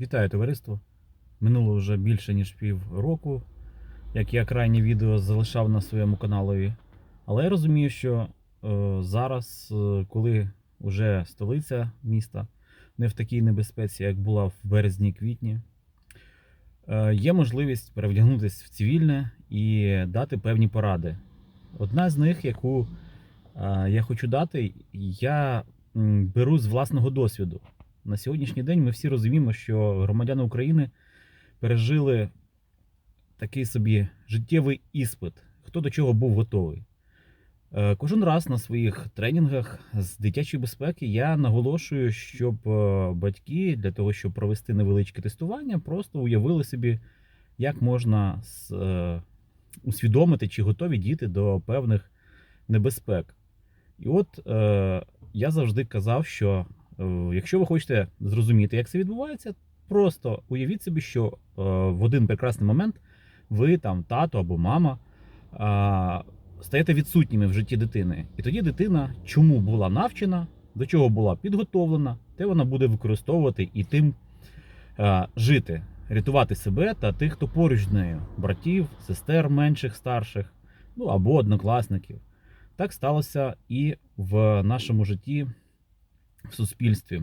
Вітаю товариство. Минуло вже більше ніж пів року, як я крайнє відео залишав на своєму каналові. Але я розумію, що е, зараз, е, коли вже столиця міста не в такій небезпеці, як була в березні квітні, е, є можливість перевдягнутися в цивільне і дати певні поради. Одна з них, яку е, я хочу дати, я беру з власного досвіду. На сьогоднішній день ми всі розуміємо, що громадяни України пережили такий собі життєвий іспит, хто до чого був готовий. Е, Кожен раз на своїх тренінгах з дитячої безпеки я наголошую, щоб е, батьки для того, щоб провести невеличке тестування, просто уявили собі, як можна е, усвідомити, чи готові діти до певних небезпек. І от я завжди казав, що якщо ви хочете зрозуміти, як це відбувається, просто уявіть собі, що е, в один прекрасний момент ви там, тато або мама, е, стаєте відсутніми в житті дитини. І тоді дитина чому була навчена, до чого була підготовлена, те вона буде використовувати і тим е, жити, рятувати себе та тих, хто поруч з нею, братів, сестер менших, старших, ну або однокласників. Так сталося і в нашому житті в суспільстві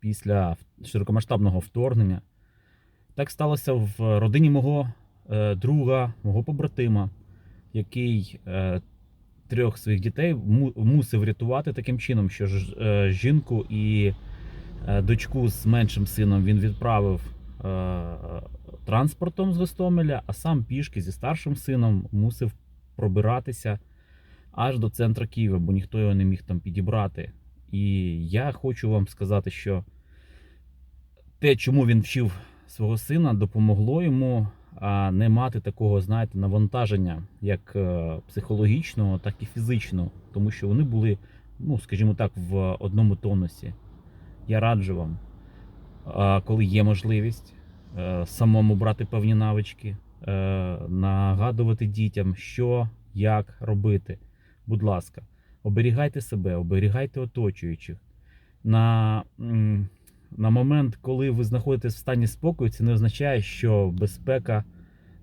після широкомасштабного вторгнення. Так сталося в родині мого е, друга, мого побратима, який е, трьох своїх дітей мусив рятувати таким чином, що ж, е, жінку і дочку з меншим сином він відправив транспортом з Гостомеля, а сам пішки зі старшим сином мусив пробиратися аж до центру Києва, бо ніхто його не міг там підібрати. І я хочу вам сказати, що те, чому він вчив свого сина, допомогло йому не мати такого, знаєте, навантаження, як е, психологічного, так і фізичного, тому що вони були, ну, скажімо так, в одному тонусі. Я раджу вам, коли є можливість, е, самому брати певні навички, е, нагадувати дітям, що, як робити. Будь ласка, оберігайте себе, оберігайте оточуючих. На, на момент, коли ви знаходитесь в стані спокою, це не означає, що безпека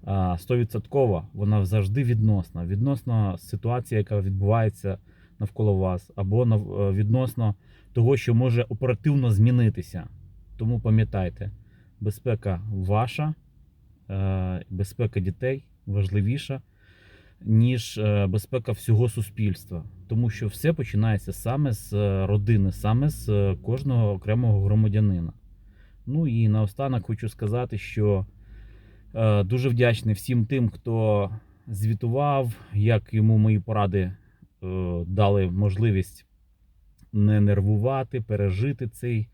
а, 100%, вона завжди відносна. Відносно ситуації, яка відбувається навколо вас, або е, відносно того, що може оперативно змінитися. Тому пам'ятайте, безпека ваша, е, безпека дітей важливіша, ніж е, безпека всього суспільства. Тому що все починається саме з е, родини, саме з е, кожного окремого громадянина. Ну і наостанок хочу сказати, що е, дуже вдячний всім тим, хто звітував, як йому мої поради дали можливість не нервувати, пережити цей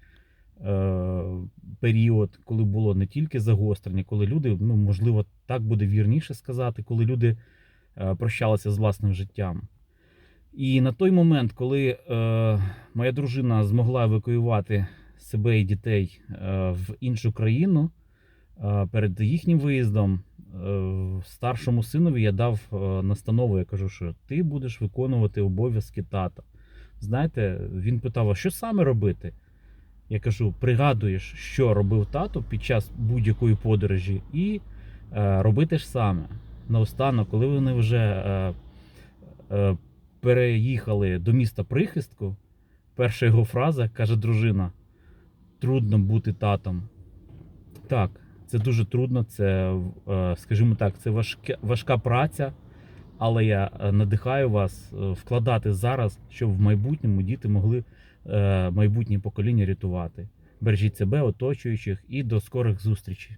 період, коли було не тільки загострення, коли люди, ну можливо, так буде вірніше сказати, коли люди прощалися з власним життям. І на той момент, коли е, моя дружина змогла евакуювати себе і дітей е, в іншу країну, е, перед їхнім виїздом е, старшому синові я дав е, настанову. Я кажу, що ти будеш виконувати обов'язки тата. Знаєте, він питав, а що саме робити? Я кажу: пригадуєш, що робив тато під час будь-якої подорожі, і е, роби те ж саме. Наостанок, коли вони вже е, е, переїхали до міста Прихистку, перша його фраза каже дружина: трудно бути татом. Так, це дуже трудно, це, е, скажімо так, це важке, важка праця, але я е, надихаю вас е, вкладати зараз, щоб в майбутньому діти могли майбутнє покоління рятувати. Бережіть себе, оточуючих і до скорих зустрічей.